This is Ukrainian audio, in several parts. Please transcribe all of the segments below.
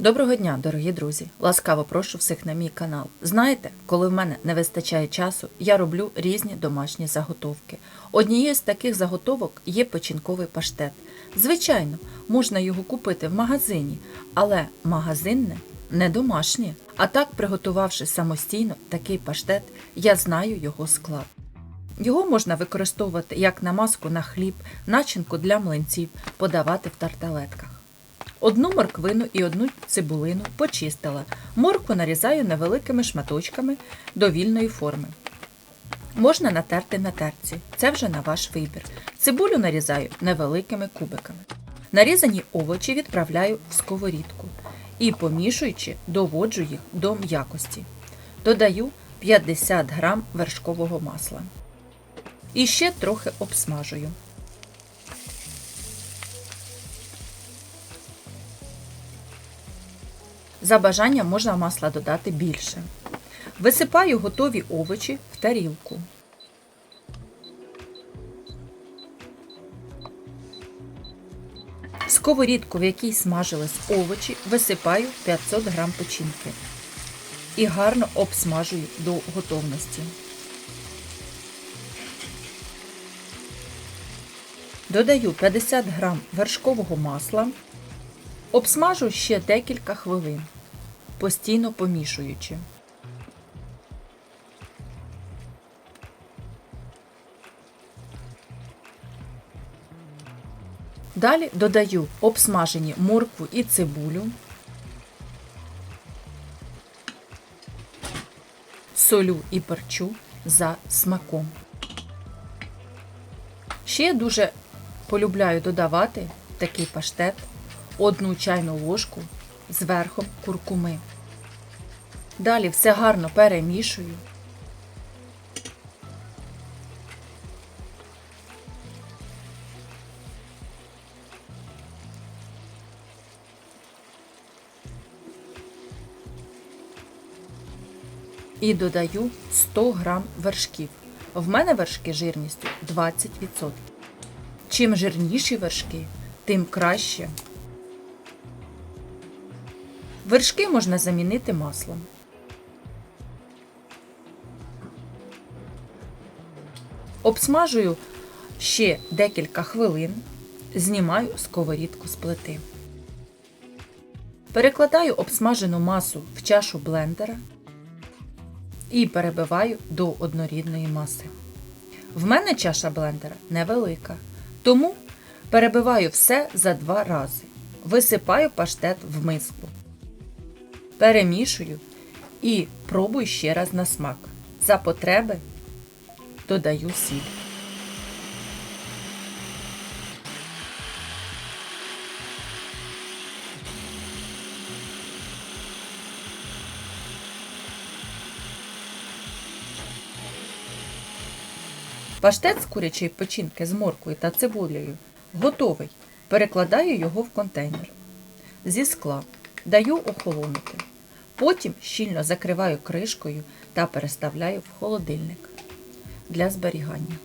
Доброго дня, дорогі друзі! Ласкаво прошу всіх на мій канал. Знаєте, коли в мене не вистачає часу, я роблю різні домашні заготовки. Однією з таких заготовок є печінковий паштет. Звичайно, можна його купити в магазині, але магазинне не домашнє. А так, приготувавши самостійно такий паштет, я знаю його склад. Його можна використовувати як намазку на хліб, начинку для млинців, подавати в тарталетках. Одну морквину і одну цибулину почистила. Моркву нарізаю невеликими шматочками довільної форми. Можна натерти на терці, це вже на ваш вибір. Цибулю нарізаю невеликими кубиками. Нарізані овочі відправляю в сковорідку і, помішуючи, доводжу їх до м'якості. Додаю 50 г вершкового масла. І ще трохи обсмажую. За бажанням можна масла додати більше. Висипаю готові овочі в тарілку. Сковорідку, в якій смажились овочі, висипаю 500 г печінки і гарно обсмажую до готовності. Додаю 50 г вершкового масла, обсмажу ще декілька хвилин, постійно помішуючи. Далі додаю обсмажені моркву і цибулю, солю і перчу за смаком. Ще дуже полюбляю додавати такий паштет одну чайну ложку з верхом куркуми. Далі все гарно перемішую. І додаю 100 г вершків. В мене вершки жирністю 20%. Чим жирніші вершки, тим краще. Вершки можна замінити маслом. Обсмажую ще декілька хвилин, знімаю сковорідку з плити. Перекладаю обсмажену масу в чашу блендера і перебиваю до однорідної маси. В мене чаша блендера невелика, тому перебиваю все за два рази. Висипаю паштет в миску. Перемішую і пробую ще раз на смак. За потреби додаю сіль. Паштет з курячої печінки з морквою та цибулею готовий. Перекладаю його в контейнер зі скла, даю охолонути. Потім щільно закриваю кришкою та переставляю в холодильник для зберігання.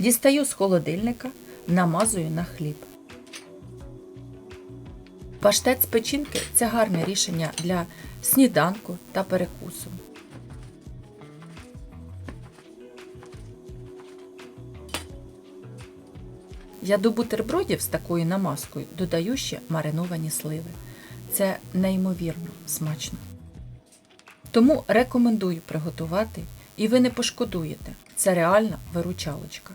Дістаю з холодильника, намазую на хліб. Паштет з печінки це гарне рішення для сніданку та перекусу. Я до бутербродів з такою намазкою додаю ще мариновані сливи. Це неймовірно смачно. Тому рекомендую приготувати і ви не пошкодуєте. Це реальна виручалочка.